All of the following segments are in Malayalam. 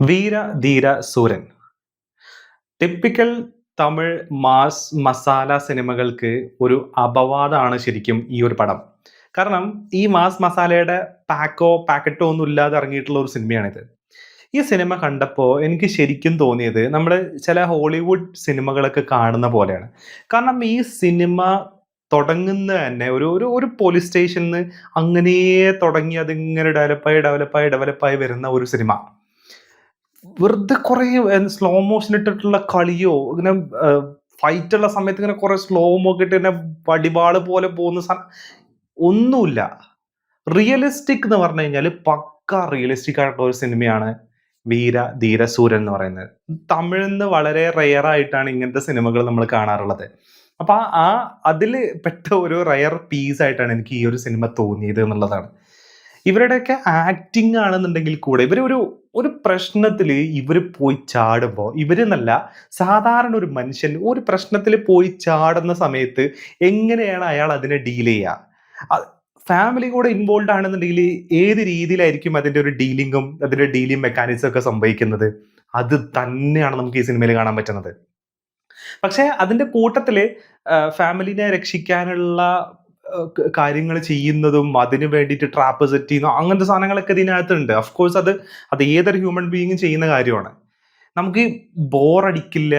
വീര ധീര സൂരൻ. ടിപ്പിക്കൽ തമിഴ് മാസ് മസാല സിനിമകൾക്ക് ഒരു അപവാദമാണ് ശരിക്കും ഈ ഒരു പടം. കാരണം ഈ മാസ് മസാലയുടെ പാക്കോ പാക്കറ്റോ ഒന്നും ഇല്ലാതെ ഇറങ്ങിയിട്ടുള്ള ഒരു സിനിമയാണിത്. ഈ സിനിമ കണ്ടപ്പോൾ എനിക്ക് ശരിക്കും തോന്നിയത് നമ്മൾ ചില ഹോളിവുഡ് സിനിമകളൊക്കെ കാണുന്ന പോലെയാണ്. കാരണം ഈ സിനിമ തുടങ്ങുന്ന തന്നെ ഒരു ഒരു ഒരു പോലീസ് സ്റ്റേഷനിൽ അങ്ങനെ തുടങ്ങി അതിങ്ങനെ ഡെവലപ്പായി ഡെവലപ്പായി ഡെവലപ്പായി വരുന്ന ഒരു സിനിമ. വെറുതെ കുറേ സ്ലോ മോഷൻ ഇട്ടിട്ടുള്ള കളിയോ ഇങ്ങനെ ഫൈറ്റ് ഉള്ള സമയത്ത് ഇങ്ങനെ കുറെ സ്ലോ ഒക്കെ ഇട്ട് ഇങ്ങനെ വടിവാൾ പോലെ പോകുന്ന സാ- ഒന്നുമില്ല. റിയലിസ്റ്റിക് എന്ന് പറഞ്ഞു കഴിഞ്ഞാൽ പക്ക റിയലിസ്റ്റിക് ആയിട്ടുള്ള ഒരു സിനിമയാണ് വീര ധീര സൂര്യൻ എന്ന് പറയുന്നത്. തമിഴിൽ നിന്ന് വളരെ റെയർ ആയിട്ടാണ് ഇങ്ങനത്തെ സിനിമകൾ നമ്മൾ കാണാറുള്ളത്. അപ്പൊ ആ അതിൽ പെട്ട ഒരു റയർ പീസ് ആയിട്ടാണ് എനിക്ക് ഈ ഒരു സിനിമ തോന്നിയത് എന്നുള്ളതാണ്. ഇവരുടെയൊക്കെ ആക്ടിങ് ആണെന്നുണ്ടെങ്കിൽ കൂടെ ഇവർ ഒരു ഒരു പ്രശ്നത്തിൽ ഇവർ പോയി ചാടുമ്പോൾ ഇവരെന്നല്ല സാധാരണ ഒരു മനുഷ്യൻ ഒരു പ്രശ്നത്തിൽ പോയി ചാടുന്ന സമയത്ത് എങ്ങനെയാണ് അയാൾ അതിനെ ഡീൽ ചെയ്യുക ഫാമിലി കൂടെ ഇൻവോൾവ് ആണെന്നുണ്ടെങ്കിൽ ഏത് രീതിയിലായിരിക്കും അതിന്റെ ഒരു ഡീലിങ്ങും അതിന്റെ ഡീലിംഗ് മെക്കാനിസം ഒക്കെ സംഭവിക്കുന്നത്? അത് തന്നെയാണ് നമുക്ക് ഈ സിനിമയിൽ കാണാൻ പറ്റുന്നത്. പക്ഷേ അതിന്റെ കൂട്ടത്തിൽ ഫാമിലിനെ രക്ഷിക്കാനുള്ള കാര്യങ്ങൾ ചെയ്യുന്നതും അതിന് വേണ്ടിയിട്ട് ട്രാപ്പ് സെറ്റ് ചെയ്യുന്ന അങ്ങനത്തെ സാധനങ്ങളൊക്കെ ഇതിനകത്തുണ്ട്. ഓഫ് കോഴ്സ് അത് അത് ഏതൊരു ഹ്യൂമൻ ബീയിങ് ചെയ്യുന്ന കാര്യമാണ്. നമുക്ക് ബോറടിക്കില്ല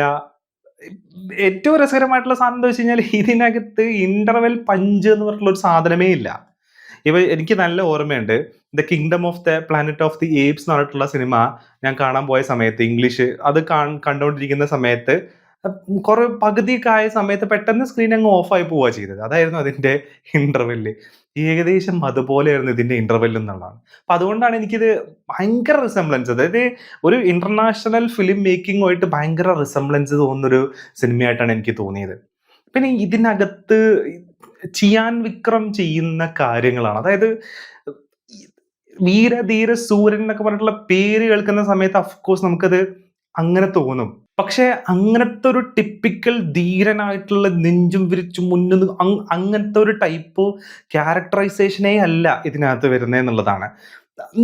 ഏറ്റവും രസകരമായിട്ടുള്ള സാധനം എന്താ വെച്ച് കഴിഞ്ഞാൽ ഇതിനകത്ത് ഇന്റർവെൽ പഞ്ച് എന്ന് പറഞ്ഞിട്ടുള്ള ഒരു സാധനമേ ഇല്ല. ഇവ എനിക്ക് നല്ല ഓർമ്മയുണ്ട്. The kingdom of the planet of the apes എന്ന് പറഞ്ഞിട്ടുള്ള സിനിമ ഞാൻ കാണാൻ പോയ സമയത്ത് ഇംഗ്ലീഷ് അത് കണ്ടുകൊണ്ടിരിക്കുന്ന സമയത്ത് കുറെ പകുതിയൊക്കെ ആയ സമയത്ത് പെട്ടെന്ന് സ്ക്രീൻ അങ്ങ് ഓഫ് ആയി പോവുക ചെയ്തത്. അതായിരുന്നു അതിന്റെ ഇന്റർവെൽ ഏകദേശം അതുപോലെയായിരുന്നു ഇതിന്റെ ഇന്റർവെല്ല് എന്നുള്ളതാണ്. അപ്പൊ അതുകൊണ്ടാണ് എനിക്കിത് ഭയങ്കര റിസംബ്ലൻസ് അതായത് ഒരു ഇന്റർനാഷണൽ ഫിലിം മേക്കിങ്ങുമായിട്ട് ഭയങ്കര റിസംബ്ലൻസ് തോന്നുന്നൊരു സിനിമയായിട്ടാണ് എനിക്ക് തോന്നിയത്. പിന്നെ ഇതിനകത്ത് ചിയാൻ വിക്രം ചെയ്യുന്ന കാര്യങ്ങളാണ്. അതായത് വീരധീര സൂര്യൻ എന്നൊക്കെ പറഞ്ഞിട്ടുള്ള പേര് കേൾക്കുന്ന സമയത്ത് അഫ്കോഴ്സ് നമുക്കത് അങ്ങനെ തോന്നും. പക്ഷെ അങ്ങനത്തെ ഒരു ടിപ്പിക്കൽ ധീരനായിട്ടുള്ള നെഞ്ചും വിരിച്ചും മുന്നും അങ്ങനത്തെ ഒരു ടൈപ്പ് ക്യാരക്ടറൈസേഷനേ അല്ല ഇതിനകത്ത് വരുന്നത് എന്നുള്ളതാണ്.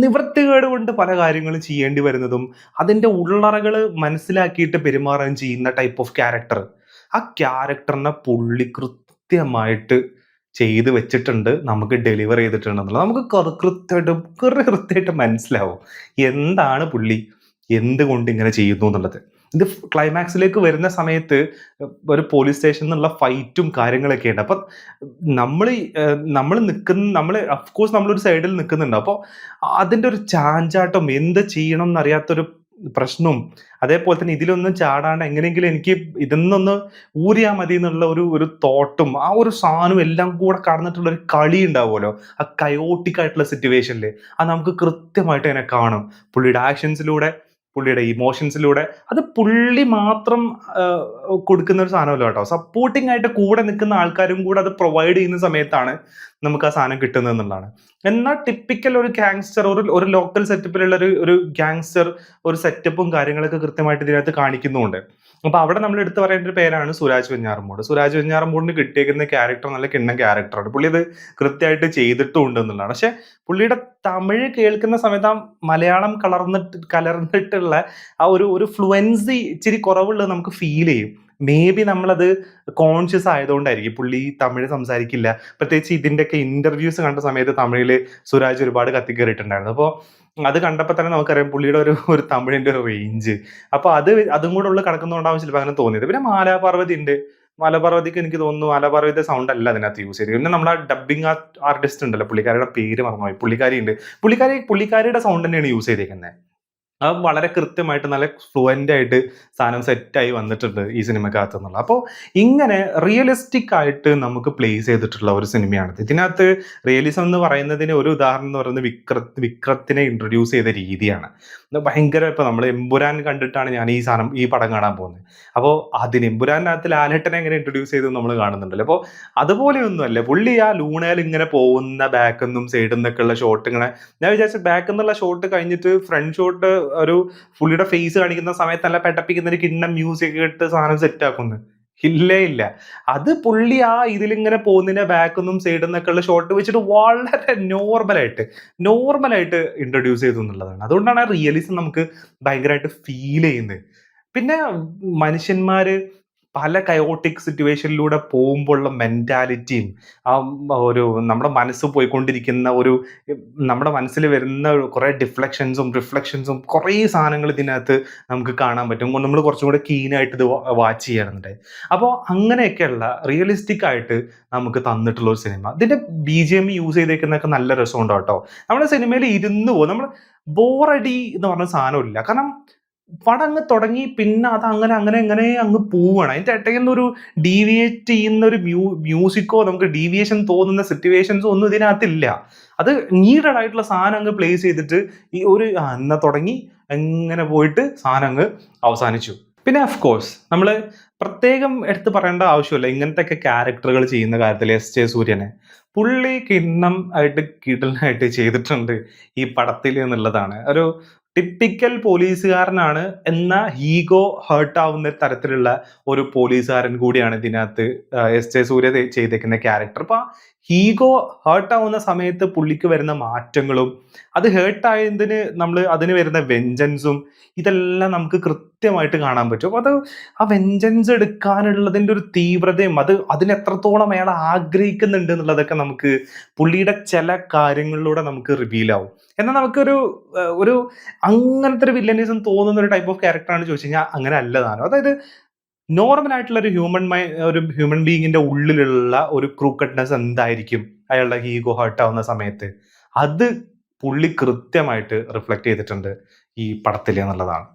നിവൃത്തികേട് കൊണ്ട് പല കാര്യങ്ങളും ചെയ്യേണ്ടി വരുന്നതും അതിന്റെ ഉള്ളറകൾ മനസ്സിലാക്കിയിട്ട് പെരുമാറുകയും ചെയ്യുന്ന ടൈപ്പ് ഓഫ് ക്യാരക്ടർ ആ ക്യാരക്ടറിനെ പുള്ളി കൃത്യമായിട്ട് ചെയ്ത് വെച്ചിട്ടുണ്ട്. നമുക്ക് ഡെലിവർ ചെയ്തിട്ടുണ്ടെന്നുള്ളത് നമുക്ക് കൃത്യമായിട്ട് കൃത്യമായിട്ട് മനസ്സിലാവും. എന്താണ് പുള്ളി? എന്തുകൊണ്ട് ഇങ്ങനെ ചെയ്യുന്നു എന്നുള്ളത്. ഇത് ക്ലൈമാക്സിലേക്ക് വരുന്ന സമയത്ത് ഒരു പോലീസ് സ്റ്റേഷനിൽ നിന്നുള്ള ഫൈറ്റും കാര്യങ്ങളൊക്കെ ഉണ്ട്. അപ്പം നമ്മൾ നമ്മൾ നിൽക്കുന്ന നമ്മൾ അഫ്കോഴ്സ് നമ്മളൊരു സൈഡിൽ നിൽക്കുന്നുണ്ട് അപ്പോൾ അതിന്റെ ഒരു ചാഞ്ചാട്ടം എന്ത് ചെയ്യണം എന്നറിയാത്തൊരു പ്രശ്നവും അതേപോലെ തന്നെ ഇതിലൊന്നും ചാടാണ്ട് എങ്ങനെയെങ്കിലും എനിക്ക് ഇതെന്നൊന്ന് ഊരിയാ മതി എന്നുള്ള ഒരു ഒരു തോട്ടും ആ ഒരു സാധനവും എല്ലാം കൂടെ കടന്നിട്ടുള്ള ഒരു കളി ഉണ്ടാവുമല്ലോ. ആ കയോട്ടിക് ആയിട്ടുള്ള സിറ്റുവേഷനിൽ അത് നമുക്ക് കൃത്യമായിട്ട് അതിനെ കാണും. പുള്ളിയുടെ ആക്ഷൻസിലൂടെ പുള്ളിയുടെ ഇമോഷൻസിലൂടെ അത് പുള്ളി മാത്രം കൊടുക്കുന്ന ഒരു സാധനമല്ല കേട്ടോ. സപ്പോർട്ടിംഗ് ആയിട്ട് കൂടെ നിൽക്കുന്ന ആൾക്കാരും കൂടെ അത് പ്രൊവൈഡ് ചെയ്യുന്ന സമയത്താണ് നമുക്ക് ആ സാധനം കിട്ടുന്നത് എന്നുള്ളതാണ്. എന്നാൽ ടിപ്പിക്കൽ ഒരു ഗാങ്സ്റ്റർ ഒരു ഒരു ലോക്കൽ സെറ്റപ്പിലുള്ള ഒരു ഒരു ഗാങ്സ്റ്റർ ഒരു സെറ്റപ്പും കാര്യങ്ങളൊക്കെ കൃത്യമായിട്ട് ഇതിനകത്ത് കാണിക്കുന്നുണ്ട് അപ്പൊ അവിടെ നമ്മൾ എടുത്തു പറയേണ്ട ഒരു പേരാണ് സുരാജ് വെഞ്ഞാറമ്മൂട്. സുരാജ് വെഞ്ഞാറമ്മൂടിന് കിട്ടിയേക്കുന്ന ക്യാരക്ടർ നല്ല കിണ്ണം ക്യാരക്ടറാണ് പുള്ളി ഇത് കൃത്യമായിട്ട് ചെയ്തിട്ടും ഉണ്ട് എന്നുള്ളതാണ്. പക്ഷെ പുള്ളിയുടെ തമിഴ് കേൾക്കുന്ന സമയത്ത് ആ മലയാളം കലർന്നിട്ട് കലർന്നിട്ടുള്ള ആ ഒരു ഒരു ഫ്ലുവൻസി ഇച്ചിരി കുറവുള്ളത് നമുക്ക് ഫീൽ ചെയ്യും. മേ ബി നമ്മളത് കോൺഷ്യസ് ആയതുകൊണ്ടായിരിക്കും. പുള്ളി തമിഴ് സംസാരിക്കില്ല. പ്രത്യേകിച്ച് ഇതിന്റെയൊക്കെ ഇന്റർവ്യൂസ് കണ്ട സമയത്ത് തമിഴിൽ സുരാജ് ഒരുപാട് കത്തിക്കേറിയിട്ടുണ്ടായിരുന്നു. അപ്പോൾ അത് കണ്ടപ്പോൾ തന്നെ നമുക്കറിയാം പുള്ളിയുടെ ഒരു ഒരു തമിഴിന്റെ ഒരു റേഞ്ച് അപ്പോൾ അത് അതും കൂടെ ഉള്ള കിടക്കുന്നതുകൊണ്ടാവും ചിലപ്പോൾ അങ്ങനെ തോന്നിയത്. പിന്നെ മാലാപാർവതി ഉണ്ട് മാലാപാർവതിക്ക് എനിക്ക് തോന്നുന്നു മലപർവത സൗണ്ട് അല്ല അതിനകത്ത് യൂസ് ചെയ്ത് പിന്നെ നമ്മളെ ഡബിങ് ആർട്ടിസ്റ്റ് ഉണ്ടല്ലോ പുള്ളിക്കാരിയുടെ പേര് മറന്നുപോയി. പുള്ളിക്കാരി ഉണ്ട് പുള്ളിക്കാരി പുള്ളിക്കാരിയുടെ സൗണ്ട് തന്നെയാണ് യൂസ് ചെയ്തേക്കുന്നത് അത് വളരെ കൃത്യമായിട്ട് നല്ല ഫ്ലുവന്റ് ആയിട്ട് സാധനം സെറ്റായി വന്നിട്ടുണ്ട് ഈ സിനിമക്കകത്ത് എന്നുള്ള അപ്പോൾ ഇങ്ങനെ റിയലിസ്റ്റിക് ആയിട്ട് നമുക്ക് പ്ലേസ് ചെയ്തിട്ടുള്ള ഒരു സിനിമയാണിത് ഇതിനകത്ത് റിയലിസം എന്ന് പറയുന്നതിന് ഒരു ഉദാഹരണം എന്ന് പറയുന്നത് വിക്ര വിക്രത്തിനെ ഇൻട്രൊഡ്യൂസ് ചെയ്ത രീതിയാണ്. ഭയങ്കര ഇപ്പം നമ്മൾ എമ്പുരാൻ കണ്ടിട്ടാണ് ഞാൻ ഈ സാധനം ഈ പടം കാണാൻ പോകുന്നത്. അപ്പോൾ അതിന് എമ്പുരാനകത്ത് ലാലേട്ടനെ എങ്ങനെ ഇൻട്രൊഡ്യൂസ് ചെയ്തു നമ്മൾ കാണുന്നുണ്ടല്ലോ. അപ്പോൾ അതുപോലെയൊന്നുമല്ല പുള്ളി ആ ലൂണയിൽ ഇങ്ങനെ പോകുന്ന ബാക്കിൽ നിന്നും സൈഡിൽ നിന്നൊക്കെയുള്ള ഷോട്ട് ഇങ്ങനെ ഞാൻ വിചാരിച്ചു ബാക്കിൽ നിന്നുള്ള ഷോട്ട് കഴിഞ്ഞിട്ട് ഫ്രണ്ട് ഷോട്ട് ഒരു പുള്ളിയുടെ ഫേസ് കാണിക്കുന്ന സമയത്ത് നല്ല പെട്ടപ്പിക്കുന്ന ഒരു കിണ്ണം മ്യൂസിക് ഇട്ട് സാധനം സെറ്റ് ആക്കുന്നു ഇല്ലേ ഇല്ല. അത് പുള്ളി ആ ഇതിലിങ്ങനെ പോകുന്നതിന്റെ സൈഡിൽ നിന്നൊക്കെ ഉള്ള ഷോട്ട് വെച്ചിട്ട് വളരെ നോർമലായിട്ട്, നോർമലായിട്ട് ഇൻട്രൊഡ്യൂസ് ചെയ്തു എന്നുള്ളതാണ്. അതുകൊണ്ടാണ് ആ റിയലിസം നമുക്ക് ഭയങ്കരമായിട്ട് ഫീൽ ചെയ്യുന്നത്. പിന്നെ മനുഷ്യന്മാര് പല കയോട്ടിക് സിറ്റുവേഷനിലൂടെ പോകുമ്പോഴുള്ള മെന്റാലിറ്റിയും ആ ഒരു നമ്മുടെ മനസ്സ് പോയിക്കൊണ്ടിരിക്കുന്ന ഒരു നമ്മുടെ മനസ്സിൽ വരുന്ന കുറേ ഡിഫ്ലക്ഷൻസും റിഫ്ലക്ഷൻസും കുറേ സാധനങ്ങൾ ഇതിനകത്ത് നമുക്ക് കാണാൻ പറ്റും. നമ്മൾ കുറച്ചും കൂടെ കീനായിട്ട് ഇത് വാച്ച് ചെയ്യാറുണ്ട്. അപ്പോൾ അങ്ങനെയൊക്കെയുള്ള റിയലിസ്റ്റിക് ആയിട്ട് നമുക്ക് തന്നിട്ടുള്ള ഒരു സിനിമ ഇതിന്റെ ബി ജി എം യൂസ് ചെയ്തേക്കുന്നതൊക്കെ നല്ല രസമുണ്ട് കേട്ടോ. നമ്മുടെ സിനിമയിൽ ഇരുന്ന് പോകും. നമ്മൾ ബോറടി എന്ന് പറഞ്ഞ സാധനമില്ല. കാരണം പടം അങ്ങ് തുടങ്ങി പിന്നെ അത് അങ്ങനെ അങ്ങനെ അങ്ങനെ അങ്ങ് പോവാണ്. അതിന്റെ ഇടയിൽ നിന്നൊരു ഡീവിയേറ്റ് ചെയ്യുന്ന ഒരു മ്യൂ മ്യൂസിക്കോ നമുക്ക് ഡീവിയേഷൻ തോന്നുന്ന സിറ്റുവേഷൻസോ ഒന്നും ഇതിനകത്തില്ല. അത് നീഡഡ് ആയിട്ടുള്ള സാധനം അങ്ങ് പ്ലേസ് ചെയ്തിട്ട് ഈ ഒരു എന്നാ തുടങ്ങി എങ്ങനെ പോയിട്ട് സാധനം അങ്ങ് അവസാനിച്ചു. പിന്നെ ഓഫ് കോഴ്സ് നമ്മൾ പ്രത്യേകം എടുത്ത് പറയേണ്ട ആവശ്യമില്ല. ഇങ്ങനത്തെ ക്യാരക്ടറുകൾ ചെയ്യുന്ന കാര്യത്തിൽ എസ് ജെ സൂര്യനെ. പുള്ളി കിണ്ണം ആയിട്ട് കിടലായിട്ട് ചെയ്തിട്ടുണ്ട് ഈ പടത്തിൽ എന്നുള്ളതാണ്. ഒരു ടിപ്പിക്കൽ പോലീസുകാരനാണ് എന്ന ഹീഗോ ഹേർട്ട് ആവുന്ന തരത്തിലുള്ള ഒരു പോലീസുകാരൻ കൂടിയാണ് ഇതിനകത്ത് എസ് ജെ സൂര്യ ചെയ്തേക്കുന്ന ക്യാരക്ടർ അപ്പൊ ഹീഗോ ഹേർട്ട് ആവുന്ന സമയത്ത് പുള്ളിക്ക് വരുന്ന മാറ്റങ്ങളും അത് ഹേർട്ട് ആയതിന് നമ്മൾ അതിന് വരുന്ന വെഞ്ചൻസും ഇതെല്ലാം നമുക്ക് കൃത്യമായിട്ട് കാണാൻ പറ്റും. അപ്പൊ അത് ആ വെഞ്ചൻസ് എടുക്കാനുള്ളതിന്റെ ഒരു തീവ്രതയും അത് അതിനെത്രത്തോളം അയാൾ ആഗ്രഹിക്കുന്നുണ്ട് എന്നുള്ളതൊക്കെ നമുക്ക് പുള്ളിയുടെ ചില കാര്യങ്ങളിലൂടെ നമുക്ക് റിവീൽ ആവും. എന്നാൽ നമുക്കൊരു ഒരു അങ്ങനത്തെ ഒരു വില്ലനിസം തോന്നുന്ന ഒരു ടൈപ്പ് ഓഫ് ക്യാരക്ടറാണ് ചോദിച്ചു കഴിഞ്ഞാൽ അങ്ങനെ അല്ല അതായത് നോർമൽ ആയിട്ടുള്ള ഒരു ഹ്യൂമൻ മൈ ഒരു ഹ്യൂമൻ ബീങ്ങിന്റെ ഉള്ളിലുള്ള ഒരു ക്രൂക്കട്ട്നെസ് എന്തായിരിക്കും അയാളുടെ ഹീഗോ ഹേർട്ട് ആവുന്ന സമയത്ത്? അത് പുള്ളി കൃത്യമായിട്ട് റിഫ്ലക്ട് ചെയ്തിട്ടുണ്ട് ഈ പടത്തിൽ എന്നുള്ളതാണ്.